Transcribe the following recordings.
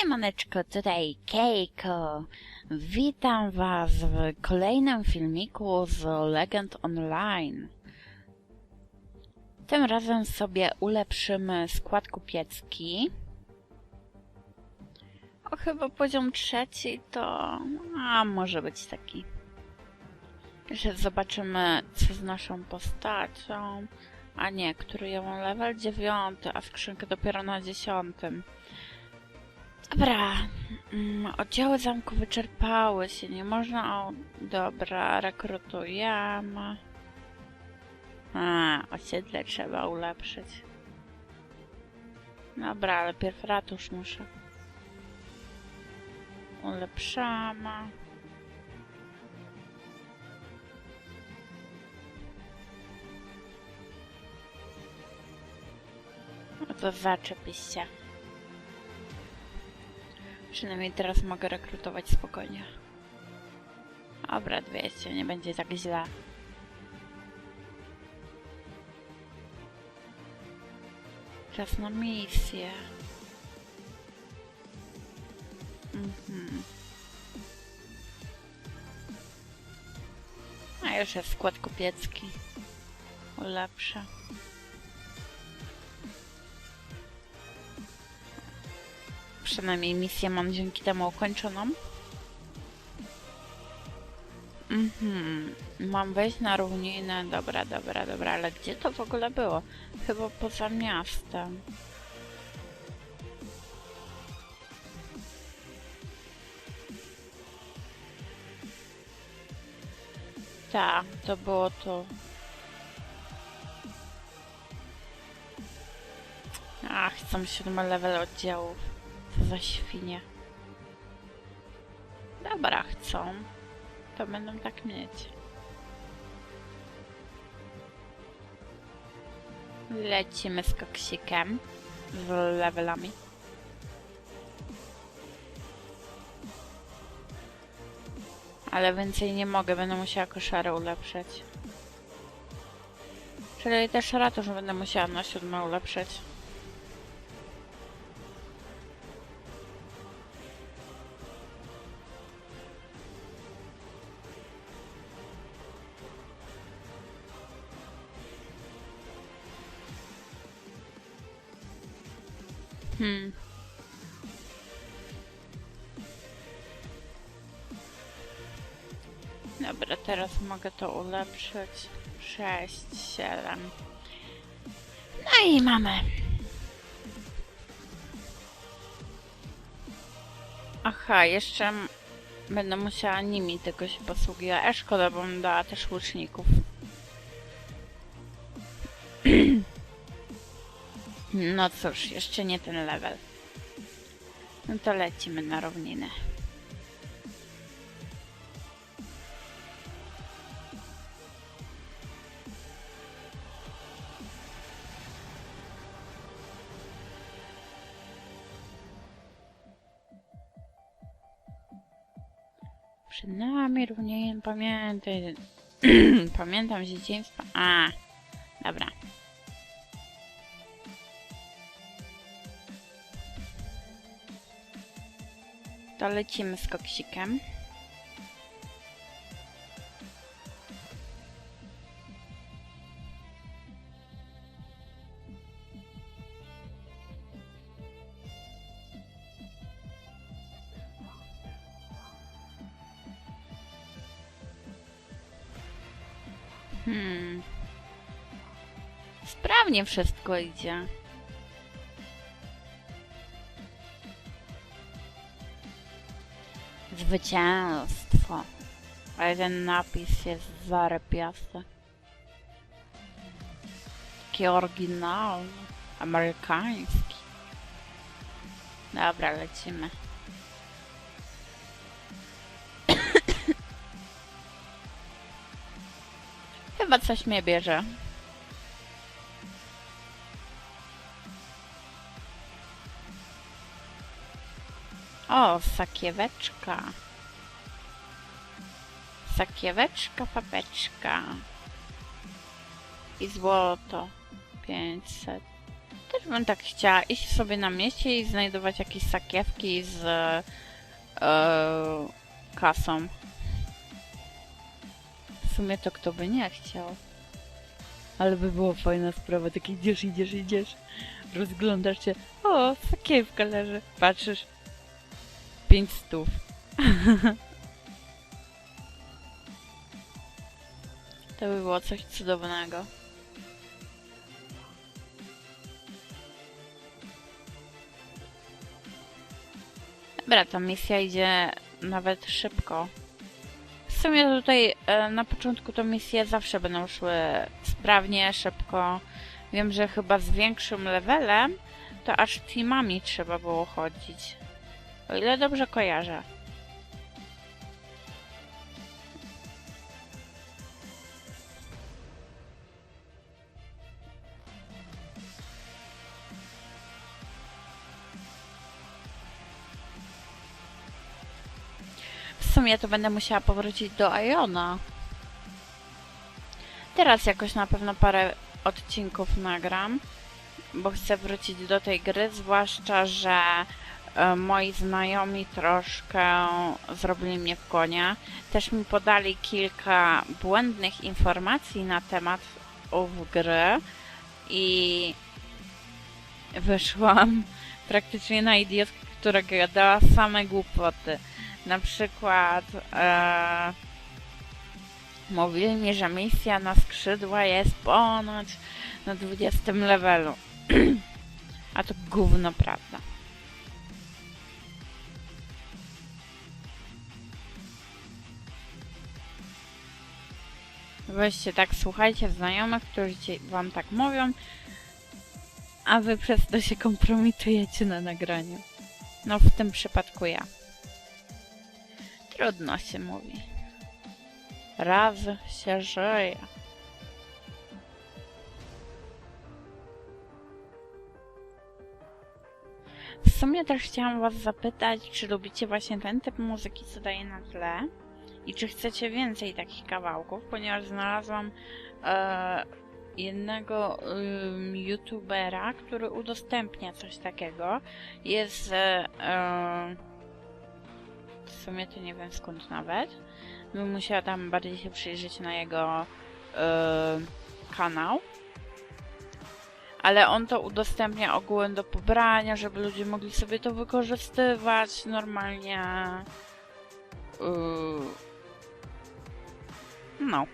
Siemaneczko, tutaj Keiko. Witam was w kolejnym filmiku z Legend Online. Tym razem sobie ulepszymy skład kupiecki. O, chyba poziom trzeci to... a, może być taki. Jeszcze zobaczymy, co z naszą postacią. A nie, który ja mam level 9, a skrzynkę dopiero na 10. Dobra, mm, oddziały zamku wyczerpały się, nie można... O, dobra, rekrutujemy. A, osiedle trzeba ulepszyć. Dobra, ale pierw ratusz muszę. Ulepszamy. No to zaczepiście. Przynajmniej teraz mogę rekrutować spokojnie. Dobra, 200, nie będzie tak źle. Czas na misję. Mhm. A już jest skład kupiecki. Ulepszę. Przynajmniej misję mam dzięki temu ukończoną. Mhm. Mam wejść na równinę. Dobra, dobra, dobra, ale gdzie to w ogóle było? Chyba poza miastem. Tak, to było to. Ach, chcą siódmy level oddziałów. Co za świnie. Dobra, chcą. To będą tak mieć. Lecimy z koksikiem. Z levelami. Ale więcej nie mogę, będę musiała koszarę ulepszyć. Czyli też ratusz będę musiała na siódme ulepszyć. Hmm. Dobra, teraz mogę to ulepszyć. 6, 7. No i mamy. Aha, jeszcze będę musiała nimi tylko się posługiwać. Szkoda, bo bym dała też łuczników. No cóż, jeszcze nie ten level. No to lecimy na równinę. Przed nami równie pamiętaj. Pamiętam z dzieciństwa. A, dobra. To lecimy z koksikiem. Hmm. Sprawnie wszystko idzie. Zwycięstwo. Ale ten napis jest zarepiasty. Taki oryginalny. Amerykański. Dobra, lecimy. Chyba coś mnie bierze. O, sakieweczka. Sakieweczka, papeczka. I złoto. 500. Też bym tak chciała iść sobie na mieście i znajdować jakieś sakiewki z e, kasą. W sumie to kto by nie chciał. Ale by była fajna sprawa, tak idziesz, idziesz, idziesz, rozglądasz się, o, sakiewka leży, patrzysz, pięć stów. to by było coś cudownego. Dobra, ta misja idzie nawet szybko. W sumie tutaj e, na początku to misje zawsze będą szły sprawnie, szybko. Wiem, że chyba z większym levelem to aż teamami trzeba było chodzić. O ile dobrze kojarzę. W sumie to będę musiała powrócić do Iona. Teraz jakoś na pewno parę odcinków nagram, bo chcę wrócić do tej gry, zwłaszcza, że moi znajomi troszkę zrobili mnie w konia. Też mi podali kilka błędnych informacji na temat ów gry i wyszłam praktycznie na idiotkę, która gadała same głupoty. Na przykład e, mówili mi, że misja na skrzydła jest ponoć na 20 levelu. A to gówno prawda. Weźcie tak, słuchajcie znajomych, którzy wam tak mówią, a wy przez to się kompromitujecie na nagraniu. No w tym przypadku ja. Trudno się mówi. Raz się żyje. W sumie też chciałam was zapytać, czy lubicie właśnie ten typ muzyki, co daje na tle? I czy chcecie więcej takich kawałków, ponieważ znalazłam e, jednego ym, youtubera, który udostępnia coś takiego. Jest e, e, w sumie to nie wiem skąd nawet. Bym musiała tam bardziej się przyjrzeć na jego e, kanał. Ale on to udostępnia ogółem do pobrania, żeby ludzie mogli sobie to wykorzystywać normalnie. Yy. No.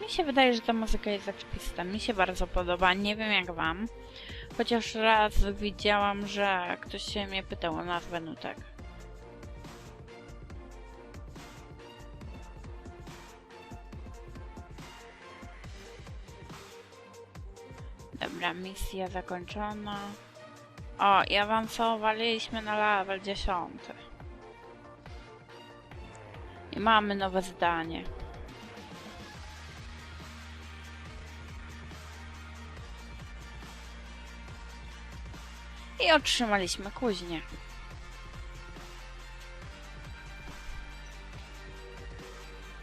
Mi się wydaje, że ta muzyka jest zajebista. Mi się bardzo podoba. Nie wiem jak wam. Chociaż raz widziałam, że ktoś się mnie pytał o nazwę nutek. Dobra, misja zakończona. O, i awansowaliśmy na level 10. I mamy nowe zdanie. I otrzymaliśmy kuźnię.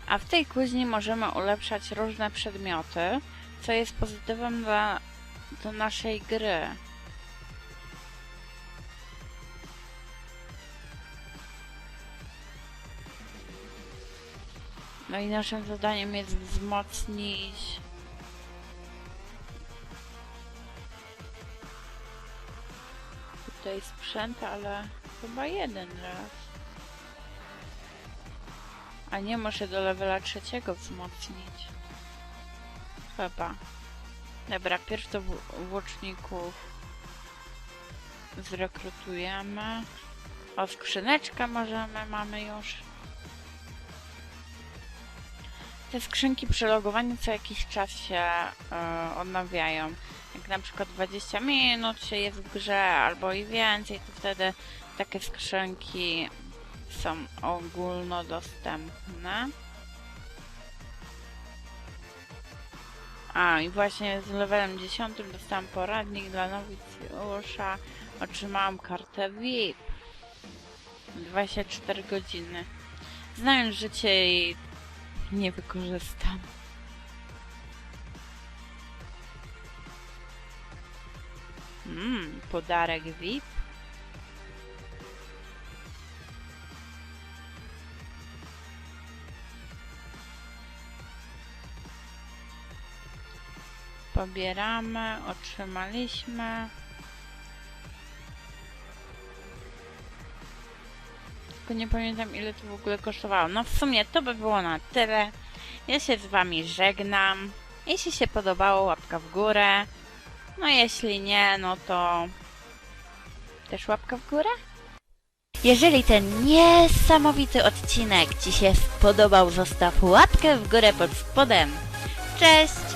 A w tej kuźni możemy ulepszać różne przedmioty, co jest pozytywem dla, do naszej gry. No i naszym zadaniem jest wzmocnić tutaj sprzęt, ale chyba jeden raz. A nie, muszę do levela trzeciego wzmocnić. Chyba. Dobra, pierw to włóczników zrekrutujemy. O, skrzyneczkę możemy, mamy już. Te skrzynki przy logowaniu co jakiś czas się e, odnawiają. Jak na przykład 20 minut się jest w grze albo i więcej, to wtedy takie skrzynki są ogólnodostępne. A i właśnie z levelem 10 dostałam poradnik dla nowicjusza. Otrzymałam kartę VIP. 24 godziny. Znając życie i nie wykorzystam. Mmm, podarek VIP. Pobieramy, otrzymaliśmy. Tylko nie pamiętam ile to w ogóle kosztowało. No w sumie to by było na tyle. Ja się z wami żegnam. Jeśli się podobało, łapka w górę. No jeśli nie, no to też łapka w górę? Jeżeli ten niesamowity odcinek Ci się spodobał, zostaw łapkę w górę pod spodem. Cześć!